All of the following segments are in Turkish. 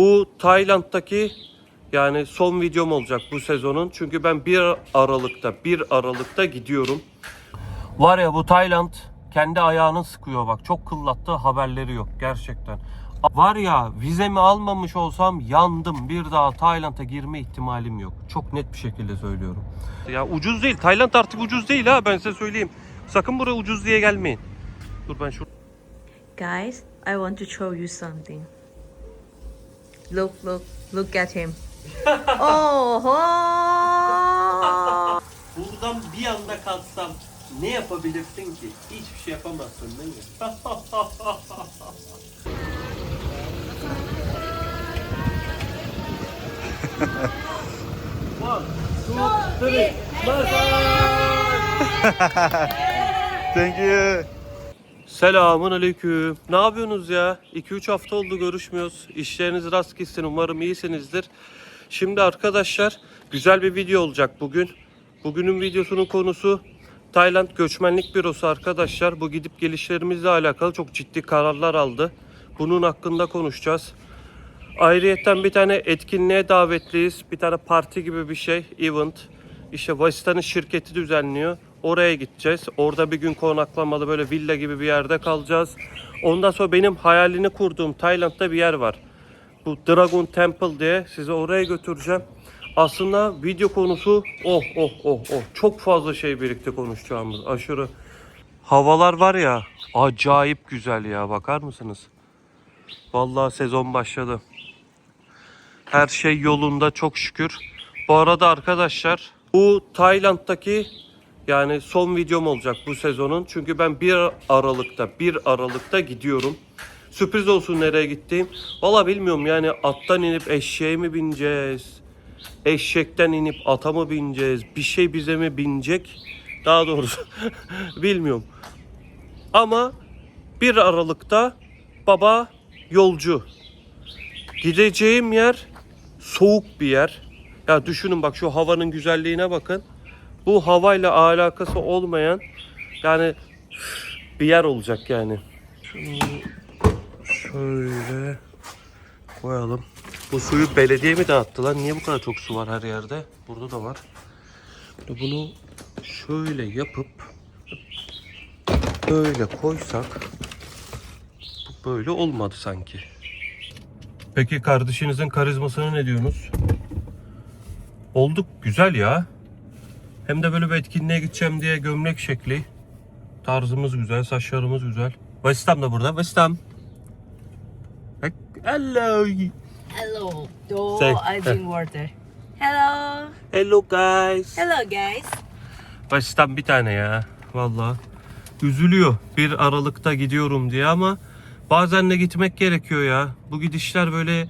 Bu Tayland'daki yani son videom olacak bu sezonun. Çünkü ben 1 Aralık'ta 1 Aralık'ta gidiyorum. Var ya bu Tayland kendi ayağını sıkıyor bak. Çok kıllattı haberleri yok gerçekten. Var ya vizemi almamış olsam yandım. Bir daha Tayland'a girme ihtimalim yok. Çok net bir şekilde söylüyorum. Ya ucuz değil. Tayland artık ucuz değil ha ben size söyleyeyim. Sakın buraya ucuz diye gelmeyin. Dur ben şu Guys, I want to show you something. Look, look, look at him. oh, Buradan bir anda kalksam ne yapabilirsin ki? Hiçbir şey yapamazsın değil mi? One, two, three. Thank you. Selamun aleyküm. Ne yapıyorsunuz ya? 2-3 hafta oldu görüşmüyoruz. İşleriniz rast gitsin. Umarım iyisinizdir. Şimdi arkadaşlar güzel bir video olacak bugün. Bugünün videosunun konusu Tayland Göçmenlik Bürosu arkadaşlar. Bu gidip gelişlerimizle alakalı çok ciddi kararlar aldı. Bunun hakkında konuşacağız. Ayrıyetten bir tane etkinliğe davetliyiz. Bir tane parti gibi bir şey, event. İşte Vasistan'ın şirketi düzenliyor. Oraya gideceğiz. Orada bir gün konaklamalı böyle villa gibi bir yerde kalacağız. Ondan sonra benim hayalini kurduğum Tayland'da bir yer var. Bu Dragon Temple diye sizi oraya götüreceğim. Aslında video konusu oh oh oh oh çok fazla şey birlikte konuşacağımız aşırı. Havalar var ya acayip güzel ya bakar mısınız? Vallahi sezon başladı. Her şey yolunda çok şükür. Bu arada arkadaşlar bu Tayland'daki yani son videom olacak bu sezonun. Çünkü ben 1 Aralık'ta 1 Aralık'ta gidiyorum. Sürpriz olsun nereye gittiğim. Valla bilmiyorum yani attan inip eşeğe mi bineceğiz? Eşekten inip ata mı bineceğiz? Bir şey bize mi binecek? Daha doğrusu bilmiyorum. Ama 1 Aralık'ta baba yolcu. Gideceğim yer soğuk bir yer. Ya düşünün bak şu havanın güzelliğine bakın. Bu havayla alakası olmayan yani bir yer olacak yani. Şunu şöyle koyalım. Bu suyu belediye mi dağıttı lan? Niye bu kadar çok su var her yerde? Burada da var. Bunu şöyle yapıp böyle koysak bu böyle olmadı sanki. Peki kardeşinizin karizmasına ne diyorsunuz? Olduk güzel ya. Hem de böyle bir etkinliğe gideceğim diye gömlek şekli. Tarzımız güzel, saçlarımız güzel. Vestam da burada. Vestam. Bak, Hello. Hello. Oh, Say- I drink water. Hello. Hello guys. Hello, guys. Vestam bir tane ya. Vallahi. Üzülüyor. Bir Aralık'ta gidiyorum diye ama bazen de gitmek gerekiyor ya. Bu gidişler böyle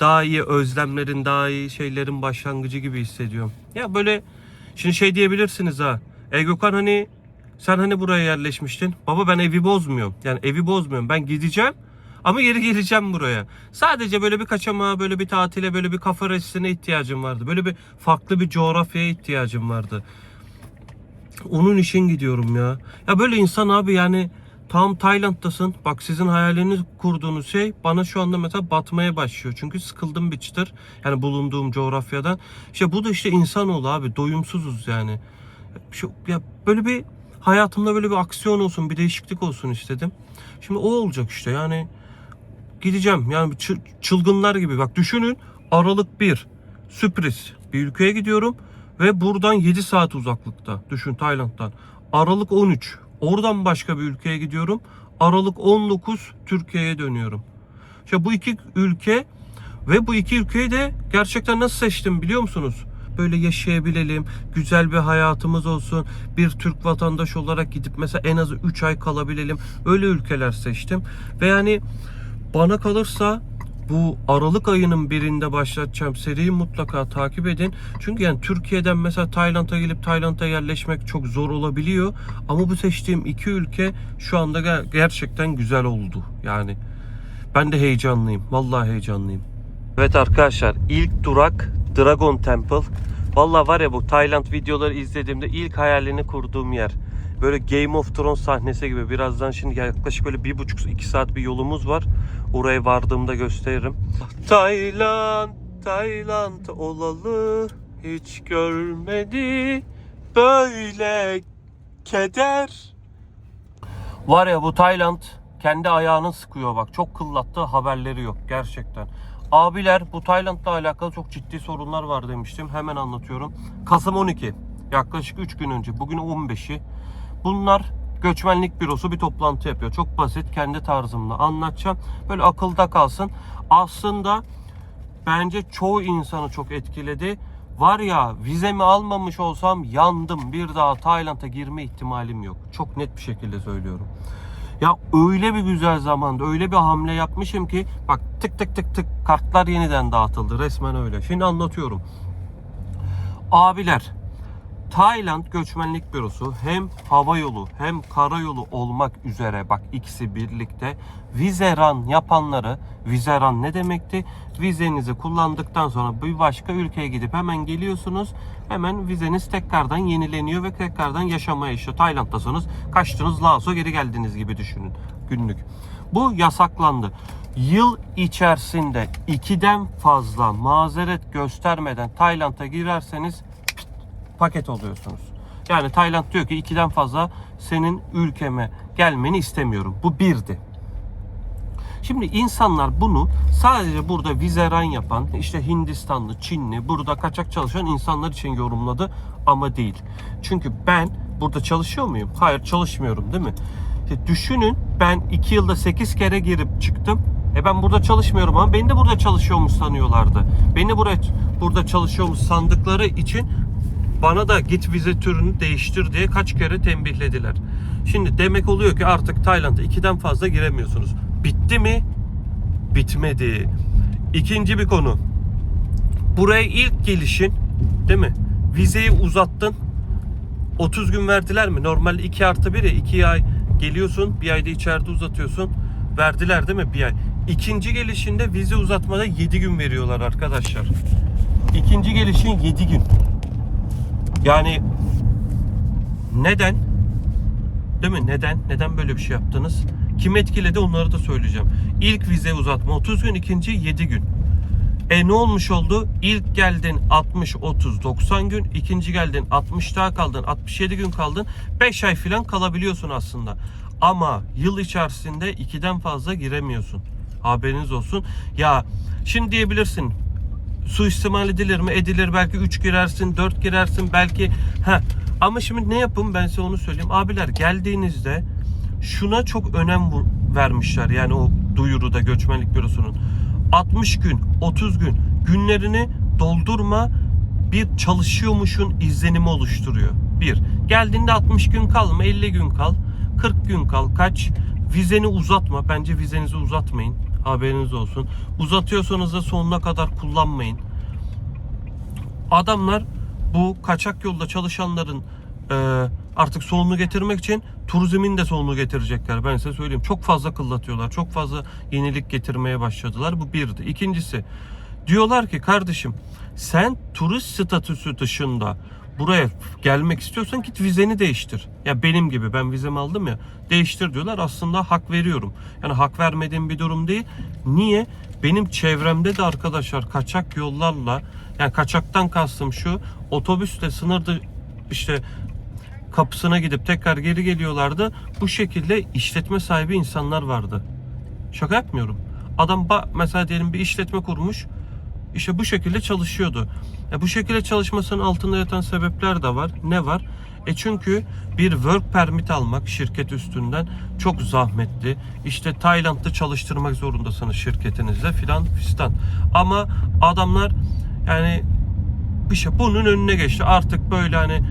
daha iyi özlemlerin, daha iyi şeylerin başlangıcı gibi hissediyorum. Ya böyle şimdi şey diyebilirsiniz ha. E Gökhan hani sen hani buraya yerleşmiştin. Baba ben evi bozmuyorum. Yani evi bozmuyorum. Ben gideceğim ama geri geleceğim buraya. Sadece böyle bir kaçamağa, böyle bir tatile, böyle bir kafa resine ihtiyacım vardı. Böyle bir farklı bir coğrafyaya ihtiyacım vardı. Onun için gidiyorum ya. Ya böyle insan abi yani tam Tayland'dasın. Bak sizin hayaliniz kurduğunuz şey bana şu anda mesela batmaya başlıyor. Çünkü sıkıldım bir çıtır. Yani bulunduğum coğrafyadan. İşte bu da işte insanoğlu abi. Doyumsuzuz yani. Şu, ya böyle bir hayatımda böyle bir aksiyon olsun, bir değişiklik olsun istedim. Şimdi o olacak işte yani gideceğim. Yani çı- çılgınlar gibi. Bak düşünün Aralık 1 sürpriz bir ülkeye gidiyorum ve buradan 7 saat uzaklıkta. Düşün Tayland'dan. Aralık 13 oradan başka bir ülkeye gidiyorum. Aralık 19 Türkiye'ye dönüyorum. İşte bu iki ülke ve bu iki ülkeyi de gerçekten nasıl seçtim biliyor musunuz? Böyle yaşayabilelim, güzel bir hayatımız olsun, bir Türk vatandaşı olarak gidip mesela en az 3 ay kalabilelim. Öyle ülkeler seçtim. Ve yani bana kalırsa bu Aralık ayının birinde başlatacağım seriyi mutlaka takip edin. Çünkü yani Türkiye'den mesela Tayland'a gelip Tayland'a yerleşmek çok zor olabiliyor. Ama bu seçtiğim iki ülke şu anda ger- gerçekten güzel oldu. Yani ben de heyecanlıyım. Vallahi heyecanlıyım. Evet arkadaşlar ilk durak Dragon Temple. Vallahi var ya bu Tayland videoları izlediğimde ilk hayalini kurduğum yer. Böyle Game of Thrones sahnesi gibi. Birazdan şimdi yaklaşık böyle bir buçuk iki saat bir yolumuz var. Oraya vardığımda gösteririm. Tayland, Tayland olalı hiç görmedi böyle keder. Var ya bu Tayland kendi ayağını sıkıyor bak. Çok kıllattığı haberleri yok gerçekten. Abiler bu Tayland'la alakalı çok ciddi sorunlar var demiştim. Hemen anlatıyorum. Kasım 12. Yaklaşık 3 gün önce. Bugün 15'i. Bunlar göçmenlik bürosu bir toplantı yapıyor. Çok basit kendi tarzımla anlatacağım. Böyle akılda kalsın. Aslında bence çoğu insanı çok etkiledi. Var ya vizemi almamış olsam yandım. Bir daha Tayland'a girme ihtimalim yok. Çok net bir şekilde söylüyorum. Ya öyle bir güzel zamanda öyle bir hamle yapmışım ki bak tık tık tık tık kartlar yeniden dağıtıldı resmen öyle. Şimdi anlatıyorum. Abiler Tayland Göçmenlik Bürosu hem hava yolu hem karayolu olmak üzere bak ikisi birlikte vizeran yapanları vizeran ne demekti? Vizenizi kullandıktan sonra bir başka ülkeye gidip hemen geliyorsunuz. Hemen vizeniz tekrardan yenileniyor ve tekrardan yaşamaya işte Tayland'dasınız. Kaçtınız Laos'a geri geldiniz gibi düşünün günlük. Bu yasaklandı. Yıl içerisinde ikiden fazla mazeret göstermeden Tayland'a girerseniz paket oluyorsunuz. Yani Tayland diyor ki ikiden fazla senin ülkeme gelmeni istemiyorum. Bu birdi. Şimdi insanlar bunu sadece burada vizeran yapan işte Hindistanlı, Çinli, burada kaçak çalışan insanlar için yorumladı ama değil. Çünkü ben burada çalışıyor muyum? Hayır çalışmıyorum değil mi? İşte düşünün ben 2 yılda 8 kere girip çıktım. E ben burada çalışmıyorum ama beni de burada çalışıyormuş sanıyorlardı. Beni buraya burada çalışıyormuş sandıkları için bana da git vize türünü değiştir diye kaç kere tembihlediler. Şimdi demek oluyor ki artık Tayland'a ikiden fazla giremiyorsunuz. Bitti mi? Bitmedi. İkinci bir konu. Buraya ilk gelişin değil mi? Vizeyi uzattın. 30 gün verdiler mi? Normalde 2 artı 1 ya 2 ay geliyorsun. Bir ayda içeride uzatıyorsun. Verdiler değil mi? Bir ay. İkinci gelişinde vize uzatmada 7 gün veriyorlar arkadaşlar. İkinci gelişin 7 gün. Yani neden? Değil mi? Neden? Neden böyle bir şey yaptınız? Kim etkiledi onları da söyleyeceğim. İlk vize uzatma 30 gün, ikinci 7 gün. E ne olmuş oldu? İlk geldin 60, 30, 90 gün. ikinci geldin 60 daha kaldın. 67 gün kaldın. 5 ay falan kalabiliyorsun aslında. Ama yıl içerisinde 2'den fazla giremiyorsun. Haberiniz olsun. Ya şimdi diyebilirsin suistimal edilir mi? Edilir. Belki 3 girersin, 4 girersin. Belki ha ama şimdi ne yapın ben size onu söyleyeyim. Abiler geldiğinizde şuna çok önem vermişler. Yani o duyuruda göçmenlik bürosunun. 60 gün, 30 gün günlerini doldurma bir çalışıyormuşun izlenimi oluşturuyor. Bir, geldiğinde 60 gün kalma, 50 gün kal, 40 gün kal, kaç. Vizeni uzatma. Bence vizenizi uzatmayın. Haberiniz olsun. Uzatıyorsanız da sonuna kadar kullanmayın. Adamlar bu kaçak yolda çalışanların e, artık sonunu getirmek için turizmin de sonunu getirecekler. Ben size söyleyeyim. Çok fazla kıllatıyorlar. Çok fazla yenilik getirmeye başladılar. Bu birdi. İkincisi diyorlar ki kardeşim sen turist statüsü dışında buraya gelmek istiyorsan git vizeni değiştir. Ya benim gibi ben vizemi aldım ya değiştir diyorlar. Aslında hak veriyorum. Yani hak vermediğim bir durum değil. Niye? Benim çevremde de arkadaşlar kaçak yollarla yani kaçaktan kastım şu otobüsle sınırda işte kapısına gidip tekrar geri geliyorlardı. Bu şekilde işletme sahibi insanlar vardı. Şaka yapmıyorum. Adam ba- mesela diyelim bir işletme kurmuş. İşte bu şekilde çalışıyordu. E bu şekilde çalışmasının altında yatan sebepler de var. Ne var? E çünkü bir work permit almak şirket üstünden çok zahmetli. İşte Tayland'da çalıştırmak zorundasınız şirketinizde filan fistan. Ama adamlar yani bir şey bunun önüne geçti. Artık böyle hani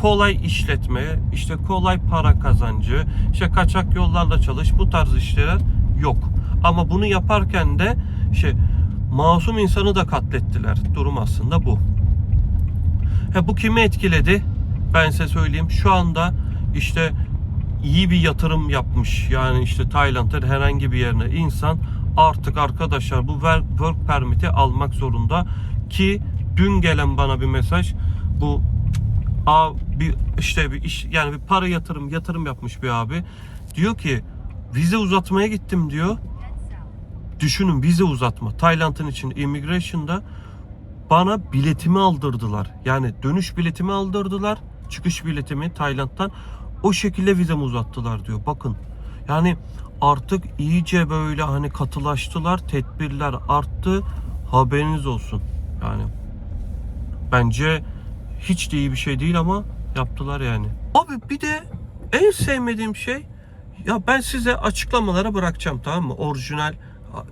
kolay işletme, işte kolay para kazancı, işte kaçak yollarla çalış bu tarz işler yok. Ama bunu yaparken de şey masum insanı da katlettiler. Durum aslında bu. He, bu kimi etkiledi? Ben size söyleyeyim. Şu anda işte iyi bir yatırım yapmış. Yani işte Tayland'ın herhangi bir yerine insan artık arkadaşlar bu work permit'i almak zorunda ki dün gelen bana bir mesaj bu a bir işte bir iş yani bir para yatırım yatırım yapmış bir abi. Diyor ki vize uzatmaya gittim diyor. Düşünün vize uzatma. Tayland'ın için immigration'da bana biletimi aldırdılar. Yani dönüş biletimi aldırdılar. Çıkış biletimi Tayland'dan. O şekilde vizemi uzattılar diyor. Bakın. Yani artık iyice böyle hani katılaştılar. Tedbirler arttı. Haberiniz olsun. Yani bence hiç de iyi bir şey değil ama yaptılar yani. Abi bir de en sevmediğim şey ya ben size açıklamalara bırakacağım tamam mı? Orijinal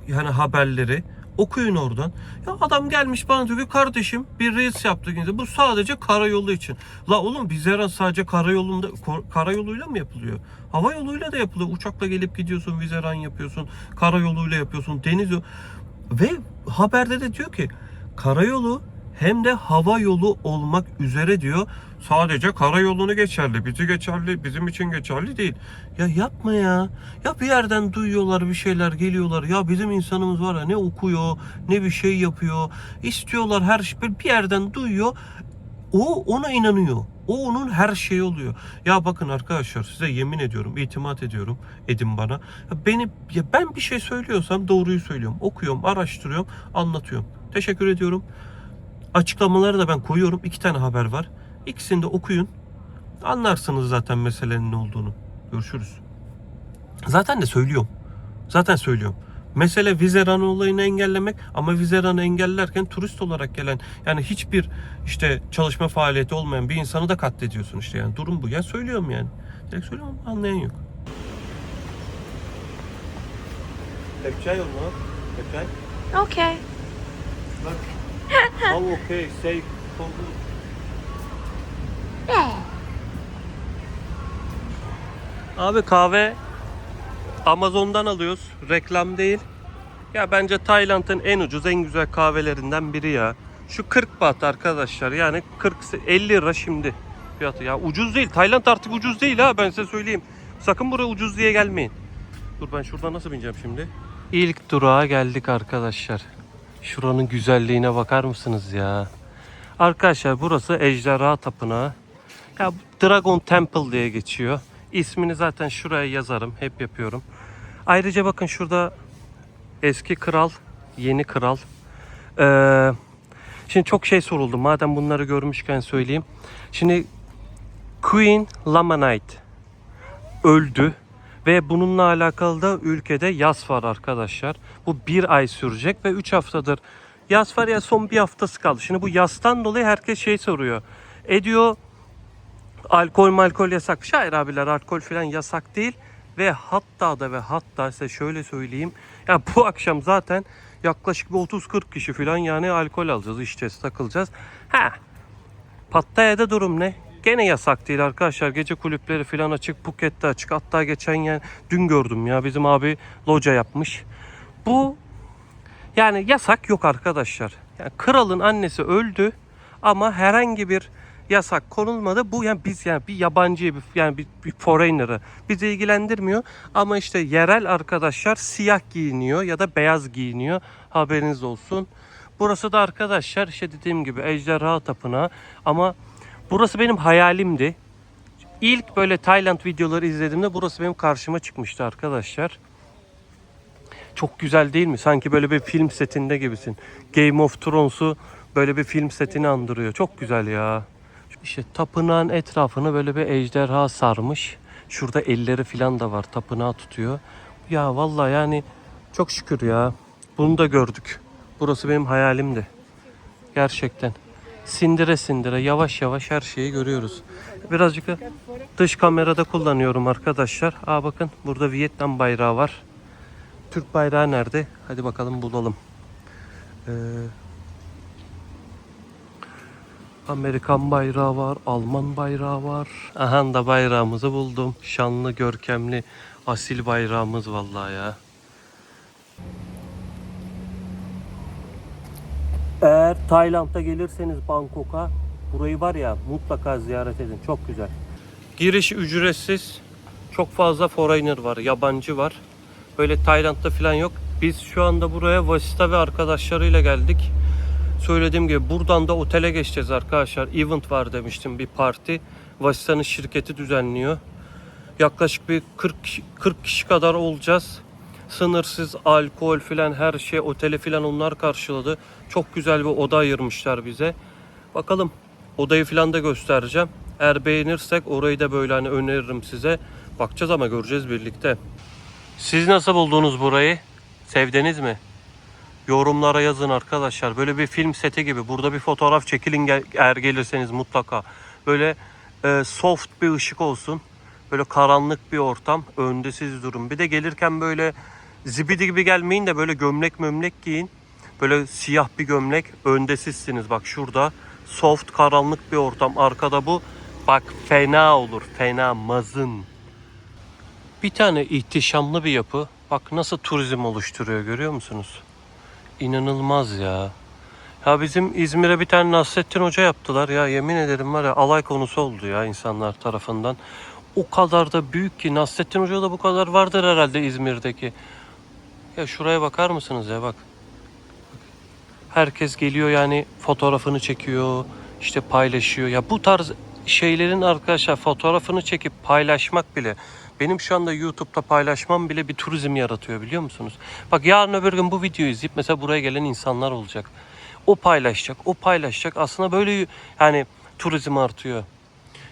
yani haberleri okuyun oradan. Ya adam gelmiş bana diyor ki kardeşim bir reels yaptık. yine. Bu sadece karayolu için. La oğlum biz her an sadece karayolunda karayoluyla mı yapılıyor? Hava yoluyla da yapılıyor. Uçakla gelip gidiyorsun, vizeran yapıyorsun, karayoluyla yapıyorsun, deniz yolu. Ve haberde de diyor ki karayolu hem de hava yolu olmak üzere diyor. Sadece karayolunu geçerli, bizi geçerli, bizim için geçerli değil. Ya yapma ya. Ya bir yerden duyuyorlar bir şeyler geliyorlar. Ya bizim insanımız var ya ne okuyor, ne bir şey yapıyor. İstiyorlar her şey bir yerden duyuyor. O ona inanıyor. O onun her şeyi oluyor. Ya bakın arkadaşlar size yemin ediyorum, itimat ediyorum. Edin bana. Ya beni ya ben bir şey söylüyorsam doğruyu söylüyorum. Okuyorum, araştırıyorum, anlatıyorum. Teşekkür ediyorum. Açıklamaları da ben koyuyorum. İki tane haber var. İkisini de okuyun. Anlarsınız zaten meselenin ne olduğunu. Görüşürüz. Zaten de söylüyorum. Zaten söylüyorum. Mesele vizeran olayını engellemek ama vizeranı engellerken turist olarak gelen yani hiçbir işte çalışma faaliyeti olmayan bir insanı da katlediyorsun işte yani durum bu. Yani söylüyorum yani. Direkt söylüyorum ama anlayan yok. Lepçay mu? Lepçay? Okay. Oh okay, say Abi kahve Amazon'dan alıyoruz. Reklam değil. Ya bence Tayland'ın en ucuz, en güzel kahvelerinden biri ya. Şu 40 baht arkadaşlar. Yani 40 50 lira şimdi fiyatı. Ya ucuz değil. Tayland artık ucuz değil ha ben size söyleyeyim. Sakın buraya ucuz diye gelmeyin. Dur ben şuradan nasıl bineceğim şimdi? İlk durağa geldik arkadaşlar. Şuranın güzelliğine bakar mısınız ya? Arkadaşlar burası Ejderha Tapınağı. Ya Dragon Temple diye geçiyor. İsmini zaten şuraya yazarım. Hep yapıyorum. Ayrıca bakın şurada eski kral, yeni kral. Ee, şimdi çok şey soruldu. Madem bunları görmüşken söyleyeyim. Şimdi Queen Lamanite öldü. Ve bununla alakalı da ülkede yas var arkadaşlar. Bu bir ay sürecek ve 3 haftadır yas var ya son bir haftası kaldı. Şimdi bu yastan dolayı herkes şey soruyor. E diyor alkol malkol yasakmış. Hayır abiler alkol falan yasak değil. Ve hatta da ve hatta size şöyle söyleyeyim. Ya bu akşam zaten yaklaşık bir 30-40 kişi falan yani alkol alacağız, içeceğiz, takılacağız. Ha Pattaya'da durum ne? Gene yasak değil arkadaşlar. Gece kulüpleri falan açık. Phuket'te açık. Hatta geçen yer dün gördüm ya bizim abi loca yapmış. Bu yani yasak yok arkadaşlar. Yani kralın annesi öldü ama herhangi bir yasak konulmadı. Bu yani biz yani bir yabancı bir yani bir, bir foreigner'ı bizi ilgilendirmiyor. Ama işte yerel arkadaşlar siyah giyiniyor ya da beyaz giyiniyor. Haberiniz olsun. Burası da arkadaşlar işte dediğim gibi Ejderha Tapınağı ama burası benim hayalimdi. İlk böyle Tayland videoları izlediğimde burası benim karşıma çıkmıştı arkadaşlar. Çok güzel değil mi? Sanki böyle bir film setinde gibisin. Game of Thrones'u böyle bir film setini andırıyor. Çok güzel ya. İşte tapınağın etrafını böyle bir ejderha sarmış. Şurada elleri falan da var. Tapınağı tutuyor. Ya vallahi yani çok şükür ya. Bunu da gördük. Burası benim hayalimdi. Gerçekten. Sindire sindire yavaş yavaş her şeyi görüyoruz. Birazcık da dış kamerada kullanıyorum arkadaşlar. Aa bakın burada Vietnam bayrağı var. Türk bayrağı nerede? Hadi bakalım bulalım. Ee, Amerikan bayrağı var, Alman bayrağı var. Aha da bayrağımızı buldum. Şanlı, görkemli, asil bayrağımız vallahi ya. Eğer Tayland'a gelirseniz Bangkok'a burayı var ya mutlaka ziyaret edin. Çok güzel. Giriş ücretsiz. Çok fazla foreigner var, yabancı var. Böyle Tayland'da falan yok. Biz şu anda buraya Vasita ve arkadaşlarıyla geldik. Söylediğim gibi buradan da otele geçeceğiz arkadaşlar. Event var demiştim bir parti. Vasistan'ın şirketi düzenliyor. Yaklaşık bir 40 kişi, 40 kişi kadar olacağız. Sınırsız alkol filan her şey oteli filan onlar karşıladı. Çok güzel bir oda ayırmışlar bize. Bakalım odayı filan da göstereceğim. Eğer beğenirsek orayı da böyle hani öneririm size. Bakacağız ama göreceğiz birlikte. Siz nasıl buldunuz burayı? Sevdiniz mi? Yorumlara yazın arkadaşlar. Böyle bir film seti gibi. Burada bir fotoğraf çekilin gel- eğer gelirseniz mutlaka. Böyle e, soft bir ışık olsun. Böyle karanlık bir ortam. Önde siz durun. Bir de gelirken böyle zibidi gibi gelmeyin de böyle gömlek mömlek giyin. Böyle siyah bir gömlek. Önde sizsiniz. Bak şurada. Soft karanlık bir ortam. Arkada bu. Bak fena olur. Fena mazın. Bir tane ihtişamlı bir yapı. Bak nasıl turizm oluşturuyor görüyor musunuz? İnanılmaz ya. Ya bizim İzmir'e bir tane Nasrettin Hoca yaptılar ya yemin ederim var ya alay konusu oldu ya insanlar tarafından. O kadar da büyük ki Nasrettin Hoca da bu kadar vardır herhalde İzmir'deki. Ya şuraya bakar mısınız ya bak. Herkes geliyor yani fotoğrafını çekiyor, işte paylaşıyor. Ya bu tarz şeylerin arkadaşlar fotoğrafını çekip paylaşmak bile benim şu anda YouTube'da paylaşmam bile bir turizm yaratıyor biliyor musunuz? Bak yarın öbür gün bu videoyu izleyip mesela buraya gelen insanlar olacak. O paylaşacak, o paylaşacak. Aslında böyle yani turizm artıyor.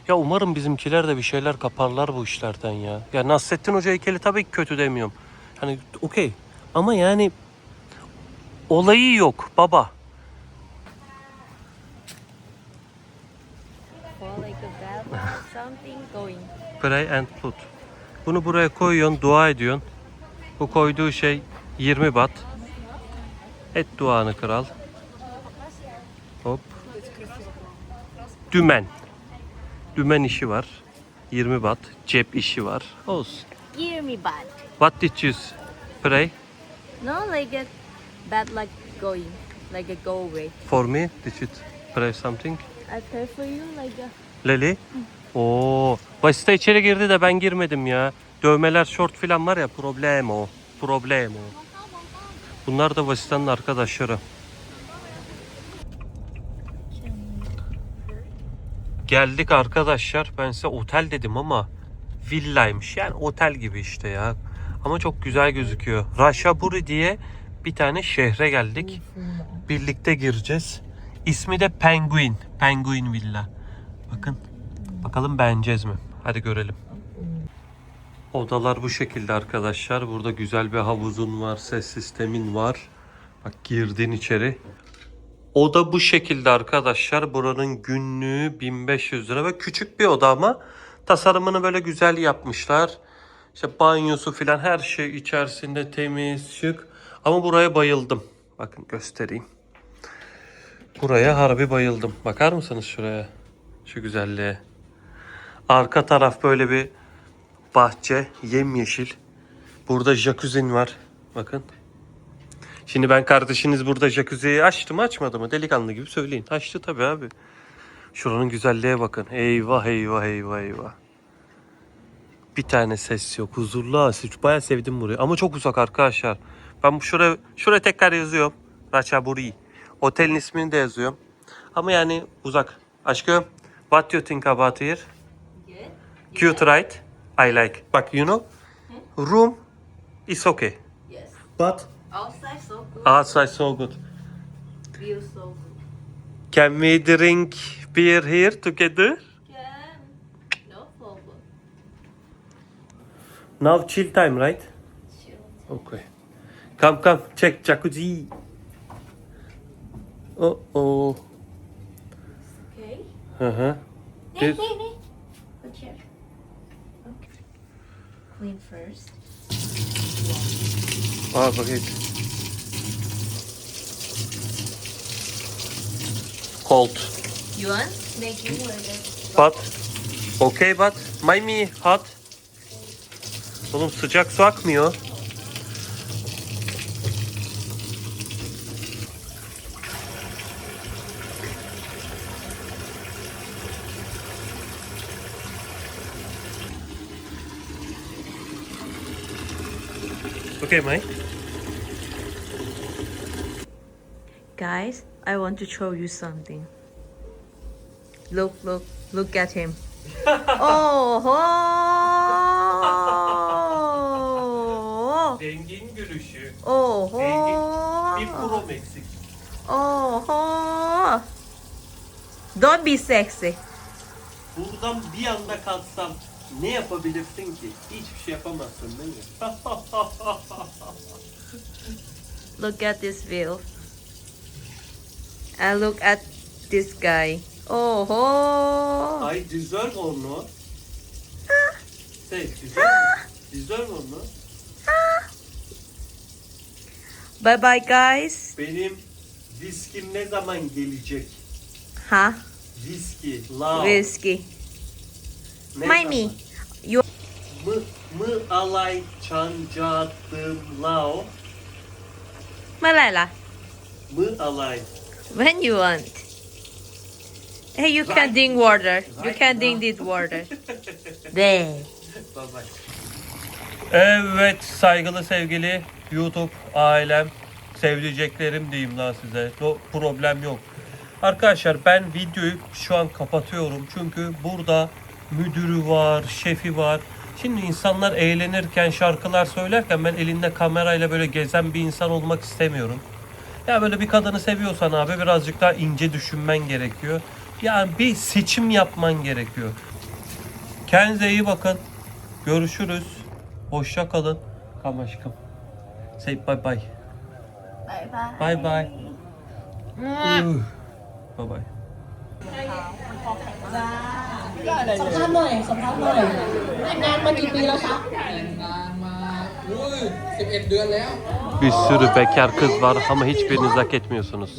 Ya umarım bizimkiler de bir şeyler kaparlar bu işlerden ya. Ya Nasrettin Hoca heykeli tabii ki kötü demiyorum. Hani okey. Ama yani olayı yok baba. Pray and put. Bunu buraya koyuyorsun, dua ediyorsun. Bu koyduğu şey 20 bat. Et duanı kral. Hop. Dümen. Dümen işi var. 20 bat. Cep işi var. Olsun. Give me bad. What did you pray No, like a bad like going, like a go away. for me? Did you pray something? I pray for you like a. Leli. Oo, Vasita içeri girdi de ben girmedim ya. Dövmeler short falan var ya problem o. Problem o. Bunlar da Vasita'nın arkadaşları. Geldik arkadaşlar. Ben size otel dedim ama villaymış. Yani otel gibi işte ya. Ama çok güzel gözüküyor. Raşaburi diye bir tane şehre geldik. Birlikte gireceğiz. İsmi de Penguin. Penguin Villa. Bakın. Bakalım beğeneceğiz mi? Hadi görelim. Odalar bu şekilde arkadaşlar. Burada güzel bir havuzun var, ses sistemin var. Bak girdin içeri. Oda bu şekilde arkadaşlar. Buranın günlüğü 1500 lira ve küçük bir oda ama tasarımını böyle güzel yapmışlar. İşte banyosu filan her şey içerisinde temiz, şık. Ama buraya bayıldım. Bakın göstereyim. Buraya harbi bayıldım. Bakar mısınız şuraya? Şu güzelliğe. Arka taraf böyle bir bahçe, yemyeşil. Burada jacuzzi'n var. Bakın. Şimdi ben kardeşiniz burada jacuzziyi açtı mı açmadı mı? Delikanlı gibi söyleyin. Açtı tabii abi. Şuranın güzelliğe bakın. Eyvah eyvah eyvah eyvah. Bir tane ses yok. Huzurlu asit. Bayağı sevdim burayı. Ama çok uzak arkadaşlar. Ben bu şuraya, şuraya tekrar yazıyorum. Ratchaburi. Otelin ismini de yazıyorum. Ama yani uzak. Aşkım, what do you think about here? Cute, right? I like. But you know, room is okay. Yes. But Outside so good. outside so good. View so good. Can we drink beer here together? Can. No problem. Now chill time, right? Chill. Okay. Come, come, check jacuzzi. Oh, oh. Okay. Uh-huh. Hey, This- hey, hey. Put here. Okay. Clean first. Aa bakayım. Cold. You want? Make you it. But okay but my me hot. Oğlum sıcak su akmıyor. Okay, Mike. Guys, I want to show you something. Look, look, look at him. oh, Zengin gülüşü. oh, Zengin. Bir oh, prom eksik. oh. Don't be sexy. Buradan bir anda kalksam ne yapabilirsin ki? Hiçbir şey yapamazsın değil mi? Look at this view. And look at this guy. Oh, I deserve or not? Say, deserve, deserve or not? bye bye, guys. Benim viskim ne zaman gelecek? Huh? Viski, lao. Whiskey. Ne Mami. zaman? You Mı, mı alay çancattım lao. เมื่อไหร่ล่ะ Mı alay. When you want. Hey, you can Right. drink water. You Right can now. drink this water. There. Bye bye. Evet saygılı sevgili YouTube ailem, sevdiceklerim diyeyim daha size. No, problem yok. Arkadaşlar ben videoyu şu an kapatıyorum. Çünkü burada müdürü var, şefi var. Şimdi insanlar eğlenirken, şarkılar söylerken ben elinde kamerayla böyle gezen bir insan olmak istemiyorum. Ya böyle bir kadını seviyorsan abi birazcık daha ince düşünmen gerekiyor. Yani bir seçim yapman gerekiyor. Kendinize iyi bakın. Görüşürüz. Hoşça kalın. Come aşkım. Say bye bye. Bye bye. Bye bye. Bye bye. สัมภาษณ์หน่อยสัมภาษณ์หน่อยแต่งงานมากี่ปีแล้วครับ แต่งงานมาอุ้ย11 เดือนแล้ว Bir sürü bekar kız var ama hiçbiriniz hak etmiyorsunuz.